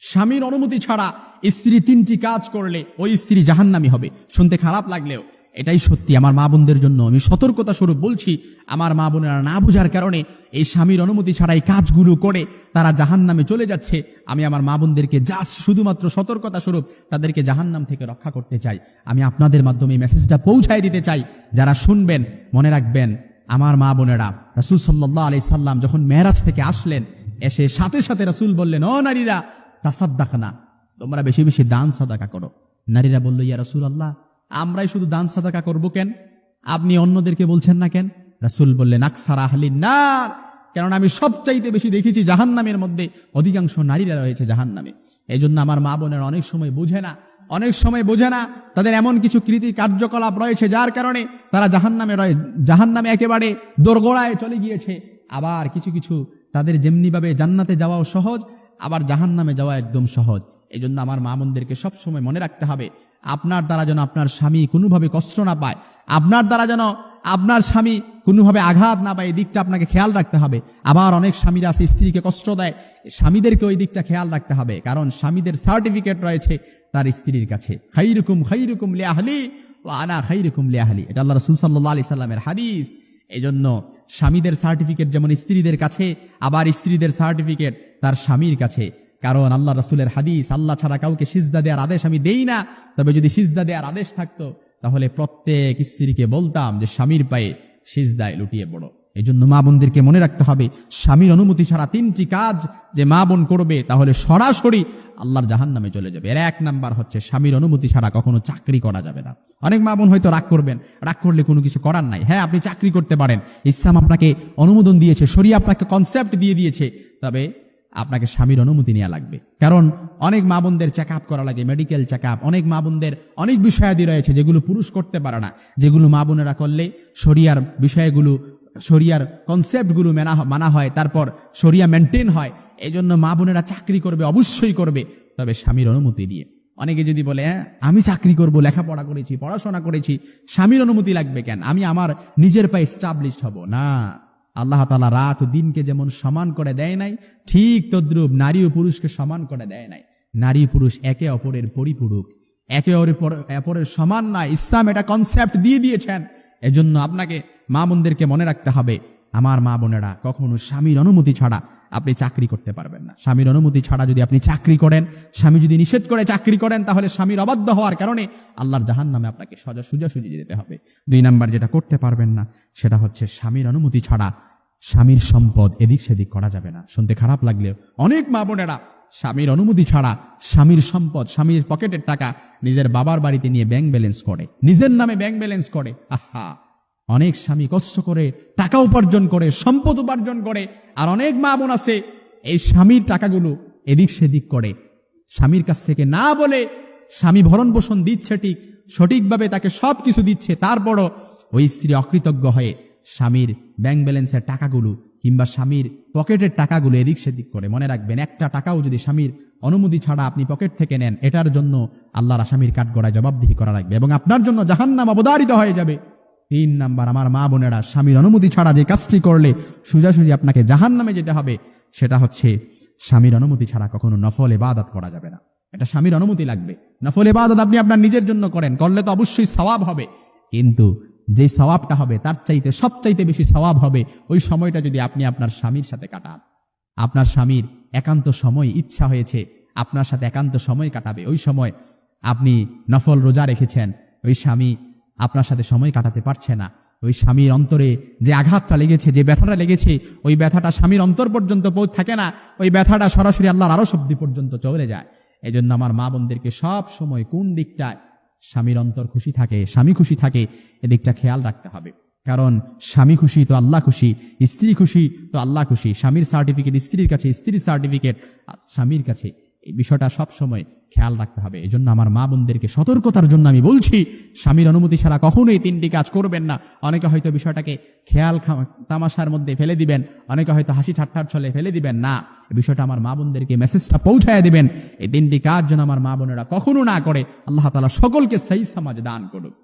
স্বামীর অনুমতি ছাড়া স্ত্রী তিনটি কাজ করলে ওই স্ত্রী জাহান্নামি হবে। শুনতে খারাপ লাগলেও এটাই সত্যি, আমার মা বোনদের জন্য। আমি সতর্কতা স্বরূপ বলছি, আমার মা বোনেরা না বোঝার কারণে এই স্বামীর অনুমতি ছাড়া এই কাজগুলো করে তারা জাহান্নামে চলে যাচ্ছে। আমি আমার মা বোনদেরকে জাস্ট শুধুমাত্র সতর্কতা স্বরূপ তাদেরকে জাহান্নাম থেকে রক্ষা করতে চাই। আমি আপনাদের মাধ্যমে এই মেসেজটা পৌঁছায় দিতে চাই। যারা শুনবেন, মনে রাখবেন, আমার মা বোনেরা, রাসুল সাল্লাহ আলি সাল্লাম যখন মেহরাজ থেকে আসলেন, এসে সাথে সাথে রাসুল বললেন, ও নারীরা তাসাদ্দাক না তোমরা বেশি বেশি দান সাদাকা করো। নারীরা বলল, ইয়া রাসুল আল্লাহ আমরাই শুধু দান সাদাকা করব কেন? আপনি অন্যদেরকে বলছেন না কেন? রাসুল বললেন, আকসার আহলি না কেননা আমি সবচাইতে বেশি দেখেছি জাহান্নামের মধ্যে, অধিকাংশ নারীরা রয়েছে জাহান্নামে। এই জন্য আমার মা বোনের অনেক সময় বোঝে না, অনেক সময় বোঝে না, তাদের এমন কিছু কৃতি কার্যকলাপ রয়েছে যার কারণে তারা জাহান্নামে রয়ে, জাহান্নামে একেবারে দোরগোড়ায় চলে গিয়েছে। আবার কিছু কিছু তাদের যেমনিভাবে জান্নাতে যাওয়াও সহজ আবার জাহান্নামে যাওয়া একদম সহজ। এই জন্য আমার মা বোনদেরকে সবসময় মনে রাখতে হবে, আপনার দ্বারা যেন আপনার স্বামী কোনোভাবে কষ্ট না পায়, আপনার দ্বারা যেন আপনার স্বামী কোনোভাবে আঘাত না পায়, এই দিকটা আপনাকে খেয়াল রাখতে হবে। আবার অনেক স্বামীরা আছে, স্ত্রীকে কষ্ট দেয়, স্বামীদেরকে ওই দিকটা খেয়াল রাখতে হবে, কারণ স্বামীদের সার্টিফিকেট রয়েছে তার স্ত্রীর কাছে। খাই রকম খাই রকম লিয়াহলি ও আনা খাই রকম লিয়াহলি এটা আল্লাহ রসুল সাল্লাহ আলি সাল্লামের হাদিস। এই জন্য স্বামীদের সার্টিফিকেট যেমন স্ত্রীদের কাছে, আবার স্ত্রীদের সার্টিফিকেট তার স্বামীর কাছে। কারণ আল্লাহ রসুলের হাদিস, আল্লাহ ছাড়া কাউকে সিজদা দেওয়ার আদেশ আমি দেই না। তবে যদি সিজদা দেওয়ার আদেশ থাকতো, তাহলে প্রত্যেক স্ত্রীকে বলতাম যে স্বামীর পায়ে সিজদায় লুটিয়ে পড়ো। এই জন্য মা বোনদেরকে মনে রাখতে হবে, স্বামীর অনুমতি ছাড়া তিনটি কাজ যে মা বোন করবে, তাহলে সরাসরি আল্লাহর জাহান নামে চলে যাবে। এর এক নাম্বার হচ্ছে স্বামীর অনুমতি ছাড়া কখনো চাকরি করা যাবে না। অনেক মা বোন হয়তো রাগ করবেন। রাগ করলে কোনো কিছু করার নাই। হ্যাঁ আপনি চাকরি করতে পারেন। ইসলাম আপনাকে অনুমোদন দিয়েছে শরীর আপনাকে কনসেপ্ট দিয়ে দিয়েছে। তবে আপনাকে স্বামীর অনুমতি নেওয়া লাগবে। কারণ অনেক মা বোনদের চেক আপ করা লাগে মেডিকেল চেক আপ অনেক মা বোনদের অনেক বিষয়াদি রয়েছে যেগুলো পুরুষ করতে পারে না। যেগুলো মা বোনেরা করলে শরিয়ার বিষয়গুলো, শরিয়ার কনসেপ্টগুলো মেনা মানা হয়। তারপর শরিয়া মেনটেন হয়। এই জন্য মা বোনেরা চাকরি করবে, অবশ্যই করবে। তবে স্বামীর অনুমতি দিয়ে অনেকে যদি বলে হ্যাঁ আমি চাকরি করব, লেখাপড়া করেছি, পড়াশোনা করেছি, স্বামীর অনুমতি লাগবে কেন? আমি আমার নিজের পায়ে স্টাবলিশড হব। না। আল্লাহ তালা রাত দিনকে যেমন সমান করে দেয় নাই, ঠিক তদ্রুপ নারী ও পুরুষকে সমান করে দেয় নাই। নারী পুরুষ একে অপরের পরিপূরক, একে অপর- অপরের সমান নয় ইসলাম এটা কনসেপ্ট দিয়ে দিয়েছেন। এজন্য আপনাকে মা বোনদেরকে মনে রাখতে হবে আমার মা বোনেরা, কখনো স্বামীর অনুমতি ছাড়া আপনি চাকরি করতে পারবেন না। স্বামীর অনুমতি ছাড়া যদি আপনি চাকরি করেন, স্বামী যদি নিষেধ করে চাকরি করেন, তাহলে স্বামীর অবাধ্য হওয়ার কারণে আল্লাহর জাহান নামে আপনাকে সজা সুজাসুজি দিতে হবে। দুই নাম্বার যেটা করতে পারবেন না, সেটা হচ্ছে স্বামীর অনুমতি ছাড়া স্বামীর সম্পদ এদিক সেদিক করা যাবে না। শুনতে খারাপ লাগলেও অনেক মা বোনেরা স্বামীর অনুমতি ছাড়া স্বামীর সম্পদ, স্বামীর পকেটের টাকা নিজের বাবার বাড়িতে নিয়ে ব্যাংক ব্যালেন্স করে, নিজের নামে ব্যাংক ব্যালেন্স করে। আহা! অনেক স্বামী কষ্ট করে, টাকা উপার্জন করে, সম্পদ উপার্জন করে, আর অনেক মা বোন আছে, এই স্বামীর টাকাগুলো এদিক সেদিক করে। স্বামীর কাছ থেকে না বলে স্বামী ভরণ পোষণ দিচ্ছে ঠিক, সঠিকভাবে তাকে সব কিছু দিচ্ছে, তারপরও ওই স্ত্রী অকৃতজ্ঞ হয়ে স্বামীর ব্যাংক ব্যালেন্সের টাকাগুলো কিংবা স্বামীর পকেটের টাকাগুলো এদিক সেদিক করে। মনে রাখবেন, একটা টাকাও যদি স্বামীর অনুমতি ছাড়া আপনি পকেট থেকে নেন, এটার জন্য আল্লাহর আসামির কাঠগড়ায় জবাবদিহি করা লাগবে এবং আপনার জন্য জাহান্নাম অবদারিত হয়ে যাবে। তিন নাম্বার, আমার মা বোনেরা, স্বামীর অনুমতি ছাড়া যে কাজটি করলে সোজাসুজি আপনাকে জাহান নামে যেতে হবে, সেটা হচ্ছে স্বামীর অনুমতি ছাড়া কখনো নফল এবাদত করা যাবে না। এটা স্বামীর অনুমতি লাগবে। নফল এবাদত আপনি আপনার নিজের জন্য করেন, করলে তো অবশ্যই সওয়াব হবে। কিন্তু যে সওয়াবটা হবে, তার চাইতে সব চাইতে বেশি সওয়াব হবে ওই সময়টা যদি আপনি আপনার স্বামীর সাথে কাটান। আপনার স্বামীর একান্ত সময়, ইচ্ছা হয়েছে, আপনার সাথে একান্ত সময় কাটাবে। ওই সময় আপনি নফল রোজা রেখেছেন, ওই স্বামী আপনার সাথে সময় কাটাতে পারছে না। ওই স্বামীর অন্তরে যে আঘাতটা লেগেছে, যে ব্যথাটা লেগেছে, ওই ব্যথাটা স্বামীর অন্তর পর্যন্ত পৌঁছ থাকে না। ওই ব্যথাটা সরাসরি আল্লাহর আরও শব্দি পর্যন্ত চলে যায়। এই জন্য আমার মা বোনদেরকে সব সময় কোন দিকটায় স্বামীর অন্তর খুশি থাকে, স্বামী খুশি থাকে এদিকটা খেয়াল রাখতে হবে। কারণ স্বামী খুশি তো আল্লাহ খুশি, স্ত্রী খুশি তো আল্লাহ খুশি। স্বামীর সার্টিফিকেট স্ত্রীর কাছে স্ত্রীর সার্টিফিকেট স্বামীর কাছে এই বিষয়টা সব সময় খেয়াল রাখতে হবে। এই জন্য আমার মা বোনদেরকে সতর্কতার জন্য আমি বলছি, স্বামীর অনুমতি ছাড়া কখনোই তিনটি কাজ করবেন না। অনেকে হয়তো বিষয়টাকে খেয়াল তামাশার মধ্যে ফেলে দিবেন, অনেকে হয়তো হাসি ঠাট্টার ছলে ফেলে দিবেন। না, এই বিষয়টা আমার মা বোনদেরকে মেসেজটা পৌঁছায় দিবেন। এই তিনটি কাজ যেন আমার মা বোনেরা কখনো না করে, আল্লাহ তালা সকলকে সেই সমাজ দান করুক।